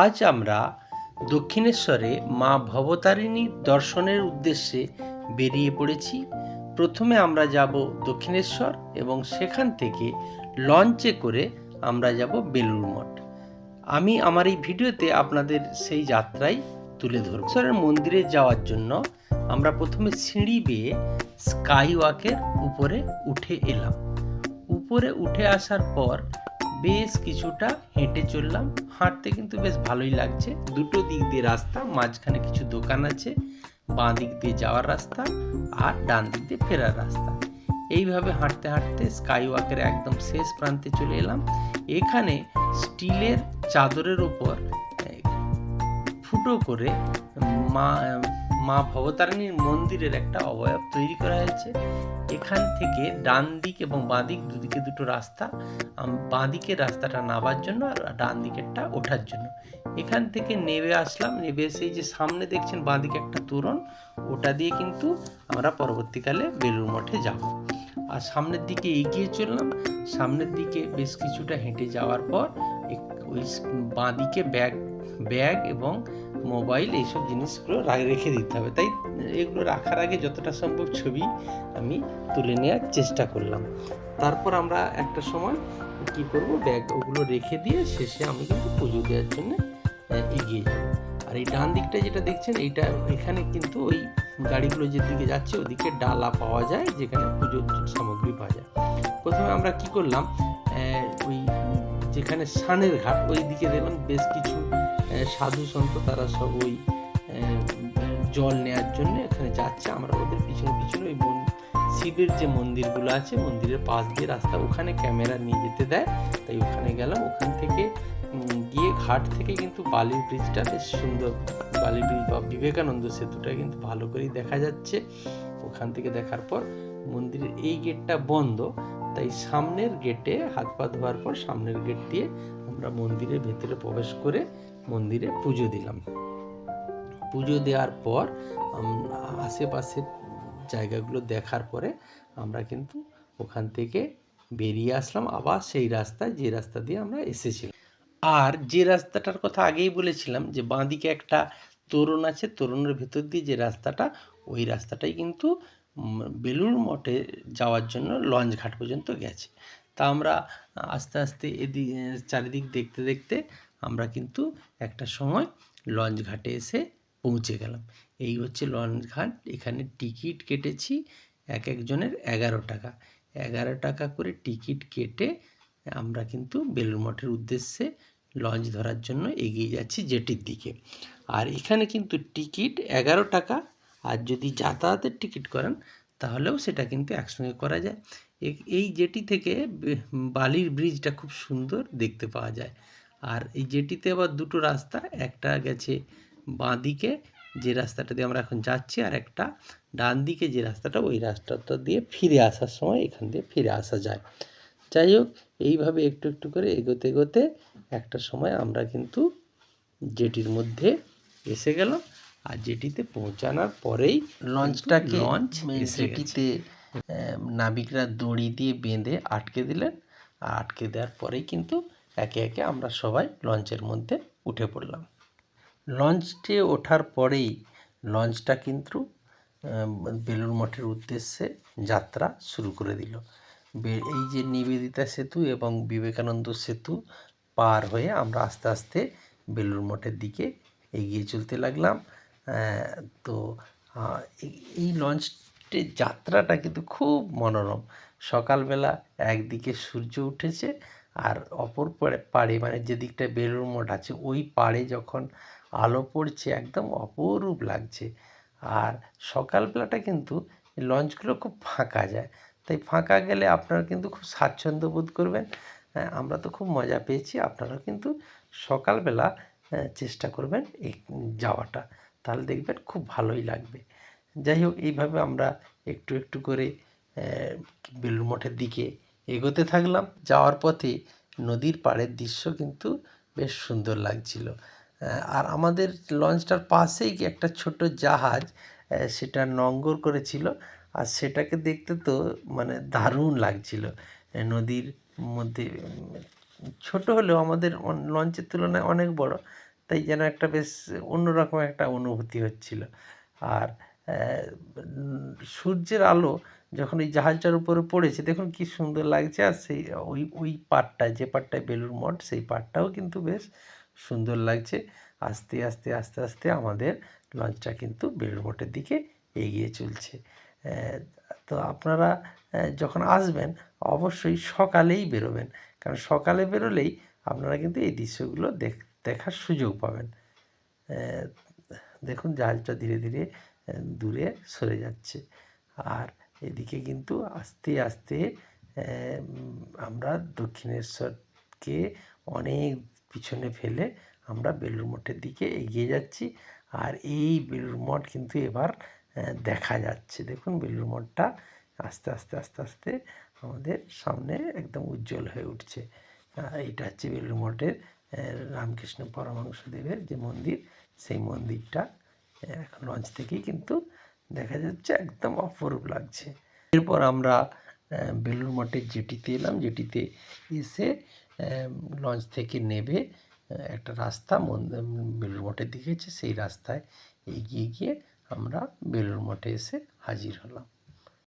আজ আমরা দক্ষিণেশ্বরে মা ভবতারিণী দর্শনের উদ্দেশ্যে বেরিয়ে পড়েছি। প্রথমে আমরা যাব দক্ষিণেশ্বর এবং সেখান থেকে লঞ্চে করে আমরা যাব বেলুড় মঠ। আমি আমার এই ভিডিওতে আপনাদের সেই যাত্রাই তুলে ধরব। মন্দিরে যাওয়ার জন্য আমরা প্রথমে সিঁড়ি বেয়ে স্কাই ওয়াকের উপরে উঠে এলাম। উপরে উঠে আসার পর বেশ কিছুটা হেঁটে চললাম। হাঁটতে কিন্তু বেশ ভালোই লাগছে। দুটো দিক দিয়ে রাস্তা, মাঝখানে কিছু দোকান আছে, বাঁ দিক দিয়ে যাওয়ার রাস্তা আর ডান দিক দিয়ে ফেরার রাস্তা। এইভাবে হাঁটতে হাঁটতে স্কাই ওয়াকের একদম শেষ প্রান্তে চলে এলাম। এখানে স্টিলের চাদরের ওপর ফুটো করে মা মা ভবতারিণীর মন্দিরের একটা অবয়ব তৈরি করা হয়েছে। এখান থেকে ডান দিক এবং বাঁ দিক দুদিকে দুটো রাস্তা বাঁ দিকের রাস্তাটা নামার জন্য আর ডান দিকেরটা ওঠার জন্য। এখান থেকে নেমে আসলাম, নেমে এসে যে সামনে দেখছেন বাঁ দিকে একটা তোরণ, ওটা দিয়ে কিন্তু আমরা পরবর্তীকালে বেলুর মঠে যাব। আর সামনের দিকে এগিয়ে চললাম, সামনের দিকে বেশ কিছুটা হেঁটে যাওয়ার পর ওই বাঁ দিকে ব্যাগ ব্যাগ এবং মোবাইল, এইসব জিনিসগুলো রেখে দিতে হবে। তাই এগুলো রাখার আগে যতটা সম্ভব ছবি আমি তুলে নেওয়ার চেষ্টা করলাম। তারপর আমরা একটা সময় কি করব, ব্যাগ ওগুলো রেখে দিয়ে শেষে আমি কিন্তু পুজো দেওয়ার জন্য এগিয়ে যাব। আর এই ডান দিকটা যেটা দেখছেন, এইটা এখানে কিন্তু ওই গাড়িগুলো যেদিকে যাচ্ছে ওদিকে ডালা পাওয়া যায়, যেখানে পুজোর সামগ্রী পাওয়া যায়। প্রথমে আমরা কি করলাম ওই যেখানে সানের ঘাট, ওই দিকে দেখলাম বেশ কিছু সাধু সন্ত তারা সব ওই জল নেওয়ার জন্য এখানে যাচ্ছে। আমরা ওদের পিছনে পিছনে ওই শিবের যে মন্দিরগুলো আছে, মন্দিরের পাশ দিয়ে রাস্তা, ওখানে ক্যামেরা নিয়ে যেতে দেয়। তাই ওখানে গেলাম। ওখান থেকে গিয়ে ঘাট থেকে কিন্তু বালির ব্রিজটা বেশ সুন্দর। বালির ব্রিজ বা বিবেকানন্দ সেতুটা কিন্তু ভালো করেই দেখা যাচ্ছে। ওখান থেকে দেখার পর মন্দিরের এই গেটটা বন্ধ। তাই সামনের গেটে হাত পা ধোয়ার পর সামনের গেট দিয়ে আমরা মন্দিরের ভেতরে প্রবেশ করে মন্দিরে পুজো দিলাম। পুজো দেওয়ার পর আশেপাশের জায়গাগুলো দেখার পরে আমরা কিন্তু ওখান থেকে বেরিয়ে আসলাম। আবার সেই রাস্তায় যে রাস্তা দিয়ে আমরা এসেছিলাম। আর যে রাস্তাটার কথা আগেই বলেছিলাম যে, বাঁদিকে একটা তোরণ আছে, তোরণের ভেতর দিয়ে যে রাস্তাটা, ওই রাস্তাটাই কিন্তু বেলুড় মঠে যাওয়ার জন্য লঞ্চ ঘাট পর্যন্ত গেছে। তা আমরা আস্তে আস্তে এদিক চারিদিক দেখতে দেখতে আমরা কিন্তু একটা সময় লঞ্চ ঘাটে এসে পৌঁছে গেলাম। এই হচ্ছে লঞ্চ ঘাট। এখানে টিকিট কেটেছি এক একজনের এগারো টাকা। এগারো টাকা করে টিকিট কেটে আমরা কিন্তু বেলুড় মঠের উদ্দেশ্যে লঞ্চ ধরার জন্য এগিয়ে যাচ্ছি জেটির দিকে। আর এখানে কিন্তু টিকিট এগারো টাকা। আর যদি যাতায়াতের টিকিট করেন, তাহলেও সেটা কিন্তু একসঙ্গে করা যায়। এই জেটি থেকে বালির ব্রিজটা খুব সুন্দর দেখতে পাওয়া যায়। আর এই জেটিতে আবার দুটো রাস্তা একটা গেছে বাঁ দিকে যে রাস্তাটা দিয়ে আমরা এখন যাচ্ছি আর একটা ডান দিকে যে রাস্তাটা ওই রাস্তাটা দিয়ে ফিরে আসার সময় এখান দিয়ে ফিরে আসা যায়। যাই হোক এইভাবে একটু একটু করে এগোতে এগোতে একটা সময় আমরা কিন্তু জেটির মধ্যে এসে গেলাম আর জেটিতে পৌঁছানোর পরেই লঞ্চটাকে লঞ্চ জেটিতে নাবিকরা দড়ি দিয়ে বেঁধে আটকে দিলেন। আর আটকে দেওয়ার পরেই কিন্তু একে একে আমরা সবাই লঞ্চের মধ্যে উঠে পড়লাম। লঞ্চে ওঠার পরেই লঞ্চটা কিন্তু বেলুড় মঠের উদ্দেশ্যে যাত্রা শুরু করে দিল। এই যে নিবেদিতা সেতু এবং বিবেকানন্দ সেতু পার হয়ে আমরা আস্তে আস্তে বেলুড় মঠের দিকে এগিয়ে চলতে লাগলাম। তো এই- এই লঞ্চটির যাত্রাটা কিন্তু খুব মনোরম। সকালবেলা একদিকে সূর্য উঠেছে আর অপর পাড়ে মানে যে দিকটা বেলুড় মঠ আছে ওই পাড়ে যখন আলো পড়ছে একদম অপরূপ লাগছে। আর সকালবেলাটা কিন্তু লঞ্চগুলো খুব ফাঁকা যায়। তাই ফাঁকা গেলে আপনারা কিন্তু খুব স্বাচ্ছন্দ্য বোধ করবেন। হ্যাঁ, আমরা তো খুব মজা পেয়েছি আপনারাও কিন্তু সকালবেলা চেষ্টা করবেন এই যাওয়াটা। তাহলে দেখবেন খুব ভালোই লাগবে। যাই হোক এইভাবে আমরা একটু একটু করে বেলুড় মঠের দিকে এগোতে থাকলাম। যাওয়ার পথে নদীর পাড়ের দৃশ্য কিন্তু বেশ সুন্দর লাগছিল। আর আমাদের লঞ্চটার পাশেই একটা ছোট জাহাজ সেটা নঙ্গর করেছিল। আর সেটাকে দেখতে তো মানে দারুণ লাগছিল। নদীর মধ্যে ছোট হলেও আমাদের লঞ্চের তুলনায় অনেক বড়। তাই যেন একটা বেশ অন্যরকম একটা অনুভূতি হচ্ছিল। আর সূর্যের আলো যখন এই জাহাজটার উপরে পড়েছে, দেখুন কি সুন্দর লাগছে। আর সেই, ওই ওই পাড়টায়, যে পাড়টায় বেলুর মঠ, সেই পাড়টাও কিন্তু বেশ সুন্দর লাগছে। আস্তে আস্তে আস্তে আস্তে আমাদের লঞ্চটা কিন্তু বেলুর মঠের দিকে এগিয়ে চলছে। তো আপনারা যখন আসবেন, অবশ্যই সকালেই বেরোবেন। কারণ সকালে বেরোলেই আপনারা কিন্তু এই দৃশ্যগুলো দেখ, দেখার সুযোগ পাবেন। দেখুন জাহাজটা ধীরে ধীরে দূরে সরে যাচ্ছে। আর এদিকে কিন্তু আস্তে আস্তে আমরা দক্ষিণেশ্বরকে অনেক পিছনে ফেলে আমরা বেলুড় মঠের দিকে এগিয়ে যাচ্ছি। আর এই বেলুড় মঠ কিন্তু এবার দেখা যাচ্ছে। দেখুন, বেলুড় মঠটা আস্তে আস্তে আস্তে আস্তে আমাদের সামনে একদম উজ্জ্বল হয়ে উঠছে। এটা হচ্ছে বেলুড় মঠের রামকৃষ্ণ পরমহংসদেবের যে মন্দির, সেই মন্দিরটা লঞ্চ থেকেই কিন্তু দেখা যাচ্ছে একদম অপরূপ লাগছে। এরপর আমরা বেলুর মঠের জেটিতে এলাম জেটিতে এসে লঞ্চ থেকে নেবে একটা রাস্তা বেলুর মঠের দিকে সেই রাস্তায় এগিয়ে গিয়ে আমরা বেলুড় মঠে এসে হাজির হলাম।